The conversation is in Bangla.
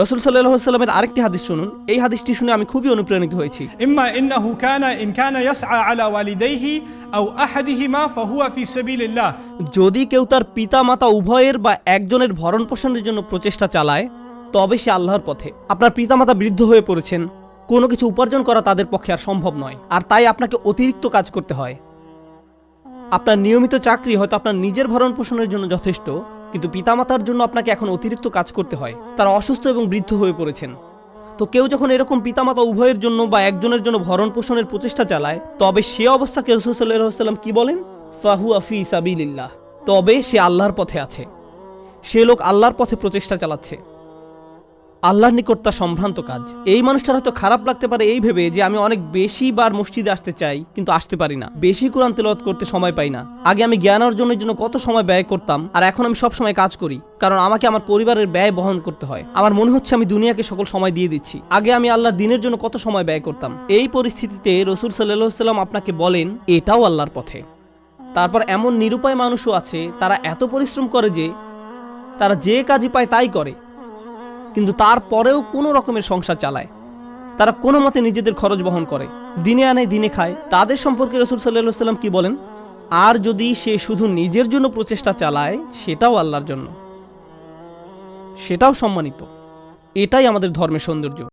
রসুল সাল্লাহ সাল্লামের আরেকটি হাদিস শুনুন। এই হাদিসটি শুনে আমি খুবই অনুপ্রাণিত হয়েছি। ইম্মা ইন্নাহু কানা ইন কানা ইয়াসআ আলা ওয়ালিদাইহি আও আহাদিহিমা ফাহুয়া ফি সাবিলিল্লাহ। যদি কেউ তার পিতা মাতা উভয়ের বা একজনের ভরণ পোষণের জন্য প্রচেষ্টা চালায় তবে সে আল্লাহর পথে। আপনার পিতামাতা বৃদ্ধ হয়ে পড়েছেন কোনো কিছু উপার্জন করা তাদের পক্ষে আর সম্ভব নয়। আর তাই আপনাকে অতিরিক্ত কাজ করতে হয়। আপনার নিয়মিত চাকরি হয়তো আপনার নিজের ভরণ পোষণের জন্য যথেষ্ট কিন্তু পিতামাতার জন্য আপনাকে এখন অতিরিক্ত কাজ করতে হয়। তারা অসুস্থ এবং বৃদ্ধ হয়ে পড়েছেন। তো কেউ যখন এরকম পিতামাতা উভয়ের জন্য বা একজনের জন্য ভরণ পোষণের প্রচেষ্টা চালায়, তবে সে অবস্থাকে রসুল্লাহাম কি বলেন? ফাহু আফি সাবিল্লাহ তবে সে আল্লাহর পথে আছে। সে লোক আল্লাহর পথে প্রচেষ্টা চালাচ্ছে। আল্লাহর নিকট তার সম্ভ্রান্ত কাজ। এই মানুষটার হয়তো খারাপ লাগতে পারে এই ভেবে যে আমি অনেক বেশি বার মসজিদে আসতে চাই, কিন্তু আসতে পারি না। বেশি কোরআন তেলাওয়াত করতে সময় পাই না। আগে আমি জ্ঞান অর্জনের জন্য কত সময় ব্যয় করতাম, আর এখন আমি সব সময় কাজ করি, কারণ আমাকে আমার পরিবারের ব্যয় বহন করতে হয়। আমার মনে হচ্ছে আমি দুনিয়াকে সকল সময় দিয়ে দিচ্ছি। আগে আমি আল্লাহর দিনের জন্য কত সময় ব্যয় করতাম। এই পরিস্থিতিতে রসুল সাল্লাহ সাল্লাম আপনাকে বলেন, এটাও আল্লাহর পথে। তারপর এমন নিরুপায় মানুষও আছে, তারা এত পরিশ্রম করে যে, তারা যে কাজই পায় তাই করে। কিন্তু তারপরেও কোনো রকমের সংসার চালায়। তারা কোনো মতে নিজেদের খরচ বহন করে। দিনে আনে, দিনে খায়। তাদের সম্পর্কে রসুল সাল্লাহ সাল্লাম কি বলেন? আর যদি সে শুধু নিজের জন্য প্রচেষ্টা চালায়, সেটাও আল্লাহর জন্য। সেটাও সম্মানিত। এটাই আমাদের ধর্মের সৌন্দর্য।